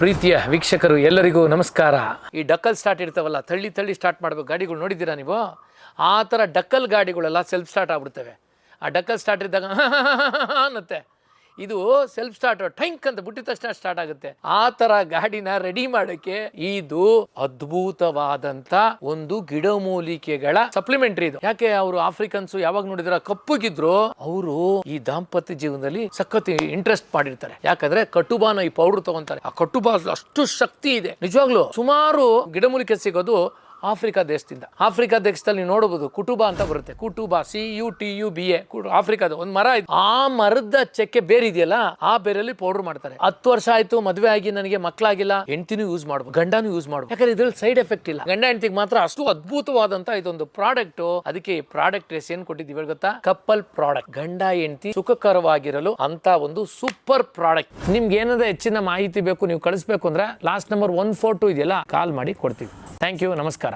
ಪ್ರೀತಿಯ ವೀಕ್ಷಕರು ಎಲ್ಲರಿಗೂ ನಮಸ್ಕಾರ. ಈ ಡಕ್ಕಲ್ ಸ್ಟಾರ್ಟ್ ಇರ್ತಾವಲ್ಲ, ತಳ್ಳಿ ತಳ್ಳಿ ಸ್ಟಾರ್ಟ್ ಮಾಡಬೇಕು. ಗಾಡಿಗಳು ನೋಡಿದ್ದೀರಾ ನೀವು? ಆ ಥರ ಡಕ್ಕಲ್ ಗಾಡಿಗಳೆಲ್ಲ ಸೆಲ್ಫ್ ಸ್ಟಾರ್ಟ್ ಆಗ್ಬಿಡ್ತವೆ. ಆ ಡಕ್ಕಲ್ ಸ್ಟಾರ್ಟ್ ಇದ್ದಾಗ, ಅನ್ನತ್ತೆ. ಇದು ಸೆಲ್ಫ್ ಸ್ಟಾರ್ಟ್ ಟೈಂಕ್ ಅಂತ ಬಿಟ್ಟಿದ ತಕ್ಷಣ ಸ್ಟಾರ್ಟ್ ಆಗುತ್ತೆ. ಆ ತರ ಗಾಡಿನ ರೆಡಿ ಮಾಡೋಕೆ ಇದು ಅದ್ಭುತವಾದಂತ ಒಂದು ಗಿಡಮೂಲಿಕೆಗಳ ಸಪ್ಲಿಮೆಂಟರಿ ಇದು. ಯಾಕೆ ಅವರು ಆಫ್ರಿಕನ್ಸ್ ಯಾವಾಗ ನೋಡಿದ್ರ ಕಪ್ಪುಗಿದ್ರು, ಅವರು ಈ ದಾಂಪತ್ಯ ಜೀವನದಲ್ಲಿ ಸಖತ್ ಇಂಟ್ರೆಸ್ಟ್ ಮಾಡಿರ್ತಾರೆ. ಯಾಕಂದ್ರೆ ಕಟುಬಾನ ಈ ಪೌಡರ್ ತಗೊಂತಾರೆ. ಆ ಕಟುಬಾ ಅಷ್ಟು ಶಕ್ತಿ ಇದೆ. ನಿಜವಾಗ್ಲು ಸುಮಾರು ಗಿಡಮೂಲಿಕೆ ಸಿಗೋದು ಆಫ್ರಿಕಾ ದೇಶದಿಂದ. ಆಫ್ರಿಕಾ ದೇಶದಲ್ಲಿ ನೋಡಬಹುದು, ಕುಟುಂಬ ಅಂತ ಬರುತ್ತೆ. ಕುಟುಂಬ C U T U B A ಆಫ್ರಿಕಾದ ಒಂದು ಮರ ಇದೆ. ಆ ಮರದ ಚೆಕ್ಕೆ ಬೇರೆ ಇದೆಯಲ್ಲ, ಆ ಬೇರೆಯಲ್ಲಿ ಪೌಡರ್ ಮಾಡ್ತಾರೆ. ಹತ್ತು ವರ್ಷ ಆಯ್ತು, ಮದುವೆ ಆಗಿ ನನಗೆ ಮಕ್ಕಳಾಗಿಲ್ಲ. ಹೆಂಡತಿನೂ ಯೂಸ್ ಮಾಡಬಹುದು ಗಂಡನೂ ಯೂಸ್ ಮಾಡಬಹುದು ಯಾಕಂದ್ರೆ ಇದ್ರಲ್ಲಿ ಸೈಡ್ ಎಫೆಕ್ಟ್ ಇಲ್ಲ. ಗಂಡ ಹೆಂಡತಿಗೆ ಮಾತ್ರ ಅಷ್ಟು ಅದ್ಭುತವಾದಂತ ಇದೊಂದು ಪ್ರಾಡಕ್ಟ್ ಅದಕ್ಕೆ ಈ ಪ್ರಾಡಕ್ಟ್ ರೇಸ್ ಏನ್ ಕೊಟ್ಟಿದ್ದೀವಿ ಗೊತ್ತಾ? ಕಪ್ಪಲ್ ಪ್ರಾಡಕ್ಟ್ ಗಂಡ ಹೆಂಡತಿ ಸುಖಕರವಾಗಿರಲು ಅಂತ ಒಂದು ಸೂಪರ್ ಪ್ರಾಡಕ್ಟ್ ನಿಮ್ಗೆ ಏನಾದ್ರೂ ಹೆಚ್ಚಿನ ಮಾಹಿತಿ ಬೇಕು, ನೀವು ಕಳಿಸ್ಬೇಕು ಅಂದ್ರೆ last number one four two ಇದೆಯಲ್ಲ ಕಾಲ್ ಮಾಡಿ ಕೊಡ್ತೀವಿ. ಥ್ಯಾಂಕ್ ಯು ನಮಸ್ಕಾರ